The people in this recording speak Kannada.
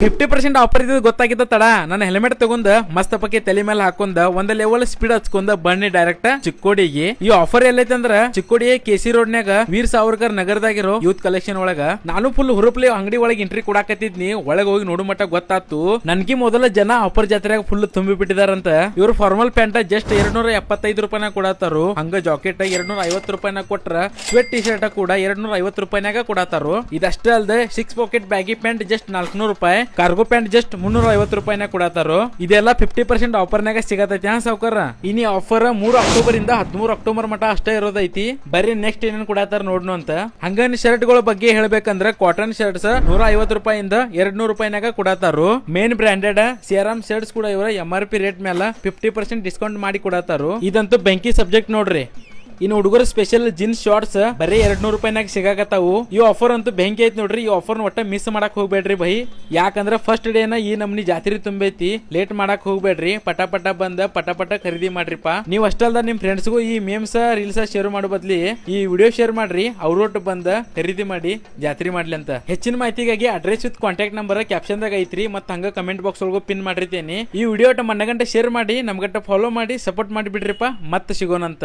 ಫಿಫ್ಟಿ ಪರ್ಸೆಂಟ್ ಆಫರ್ ಇದ್ದು ಗೊತ್ತಾಗಿದ್ದ ತಡ. ನನ್ನ ಹೆಲ್ಮೆಟ್ ತಗೊಂಡ ಮಸ್ತ್ ಪಕ್ಕೆ ತಲೆ ಮೇಲೆ ಹಾಕೊಂಡ ಒಂದ್ ಲೆವೆಲ್ ಸ್ಪೀಡ್ ಹಚ್ಕೊಂಡ ಬನ್ನಿ ಡೈರೆಕ್ಟ್ ಚಿಕ್ಕೋಡಿಗೆ. ಈ ಆಫರ್ ಎಲ್ಲೈತೆ ಅಂದ್ರ ಚಿಕ್ಕೋಡಿ ಕೆಸಿ ನಾಗ ವೀರ್ ಸಾವರ್ಕರ್ ನಗರದಾಗಿರೋ ಯೂತ್ ಕಲೆಕ್ಷನ್ ಒಳಗ ನಾನು ಫುಲ್ ಹುರುಪ್ಲಿ ಅಂಗಡಿ ಒಳಗೆ ಎಂಟ್ರಿ ಕೊಡಾಕತ್ತಿದ್ನಿ. ಒಳಗ ಹೋಗಿ ನೋಡು ಮಟ್ಟ ಗೊತ್ತಾತು. ನನ್ಗೆ ಮೊದಲ ಜನ ಆಫರ್ ಜಾತ್ರೆಯಾಗ ಫುಲ್ ತುಂಬಿ ಬಿಟ್ಟಿದಾರಂತ. ಇವ್ರು ಫಾರ್ಮಲ್ ಪ್ಯಾಂಟ್ ಜಸ್ಟ್ ಎರಡ್ ನೂರ ಎಪ್ಪತ್ತೈದು ರೂಪಾಯಿನ ಕೊಡತ್ತಾರು ಹಂಗ ಜಾಕೆಟ್ ಎರಡ್ ನೂರ ಐವತ್ತು ಕೊಟ್ರ ಸ್ವೆಟ್ ಟಿ ಶರ್ಟ್ ಕೂಡ ಎರಡ್ ನೂರ ಐವತ್ತು ರೂಪಾಯಿನಾಗ ಕೊಡತ್ತಾರು ಇದಷ್ಟೇ ಅಲ್ದೆ six pocket baggy pant just ನಾಲ್ಕನೂರು ರೂಪಾಯಿ. ಕಾರ್ಗೋ ಪ್ಯಾಂಟ್ ಜಸ್ಟ್ ಮುನ್ನೂರ ಐವತ್ತು ರೂಪಾಯಿನ ಕೊಡತಾರ? ಇದೆಲ್ಲ ಫಿಫ್ಟಿ ಪರ್ಸೆಂಟ್ ಆಫರ್ನಾಗ ಸಿಗತೈತಿ, ಹಾ ಸಾವ್ಕಾರ? ಇನಿ ಆಫರ್ ಮೂರು ಅಕ್ಟೋಬರ್ ಇಂದ ಹದಿಮೂರು ಅಕ್ಟೋಬರ್ ಮಟ ಅಷ್ಟೇ ಇರೋದೈತಿ. ಬರೀ ನೆಕ್ಸ್ಟ್ ಏನೇನು ಕೊಡತಾರ ನೋಡ್ನು ಅಂತ. ಹಂಗನ್ ಶರ್ಟ್ಗಳ ಬಗ್ಗೆ ಹೇಳ್ಬೇಕಂದ್ರ ಕಾಟನ್ ಶರ್ಟ್ಸ್ ನೂರ ಐವತ್ತು ರೂಪಾಯಿಂದ ಎರಡ್ ನೂರು ರೂಪಾಯಿನಾಗ ಕೊಡತಾರು? ಮೇನ್ ಬ್ರಾಂಡೆಡ್ ಸಿಯರಾಮ್ ಶರ್ಟ್ಸ್ ಕೂಡ ಇವರ ಎಂ ಆರ್ ಪಿ ರೇಟ್ ಮೇಲೆ ಫಿಫ್ಟಿ ಪರ್ಸೆಂಟ್ ಡಿಸ್ಕೌಂಟ್ ಮಾಡಿ ಕೊಡತಾರು? ಇದಂತೂ ಬೆಂಕಿ ಸಬ್ಜೆಕ್ಟ್ ನೋಡ್ರಿ. ಇನ್ನು ಹುಡುಗರ ಸ್ಪೆಷಲ್ ಜೀನ್ಸ್ ಶಾರ್ಟ್ಸ್ ಬರೀ ಎರಡ್ ನೂರು ರೂಪಾಯಿನಾಗ ಸಿಗಾಕತ್ತಾವು. ಈ ಆಫರ್ ಅಂತೂ ಬೆಂಕಿ ಐತಿ ನೋಡ್ರಿ, ಈ ಆಫರ್ ಒಟ್ಟ ಮಿಸ್ ಮಾಡಕ್ ಹೋಗ್ಬೇಡ್ರಿ ಬೈ. ಯಾಕಂದ್ರ ಫಸ್ಟ್ ಡೇನ ಈ ನಮ್ನಿ ಜಾತ್ರೆ ತುಂಬೈತಿ ಲೇಟ್ ಮಾಡಕ್ ಹೋಗ್ಬೇಡ್ರಿ. ಪಟ ಪಟ ಬಂದ, ಪಟ ಪಟ ಖರೀದಿ ಮಾಡ್ರಿಪ್ಪ. ನೀವು ಅಷ್ಟಲ್ದ ನಿಮ್ ಫ್ರೆಂಡ್ಸ್ಗೂ ಈ ಮೇಮ್ಸ್ ರೀಲ್ಸ್ ಶೇರ್ ಮಾಡೋ ಬದ್ಲಿ, ಈ ವಿಡಿಯೋ ಶೇರ್ ಮಾಡ್ರಿ ಅವ್ರೊಟ್ಟು ಬಂದ ಖರೀದಿ ಮಾಡಿ, ಜಾತ್ರೆ ಮಾಡ್ಲಿ ಅಂತ. ಹೆಚ್ಚಿನ ಮಾಹಿತಿಗಾಗಿ address with contact number caption ದಾಗ ಐತ್ರಿ, ಮತ್ತ ಹಂಗ ಕಮೆಂಟ್ ಬಾಕ್ಸ್ ಒಳಗೂ ಪಿನ್ ಮಾಡಿರ್ತೇನೆ. ಈ ವಿಡಿಯೋ ಮಣ್ಣ ಗಂಟೆ ಶೇರ್ ಮಾಡಿ, ನಮ್ಗಂಟ ಫಾಲೋ ಮಾಡಿ ಸಪೋರ್ಟ್ ಮಾಡಿ ಬಿಡ್ರಿಪ್ಪ, ಮತ್ತೆ ಸಿಗೋಣಂತ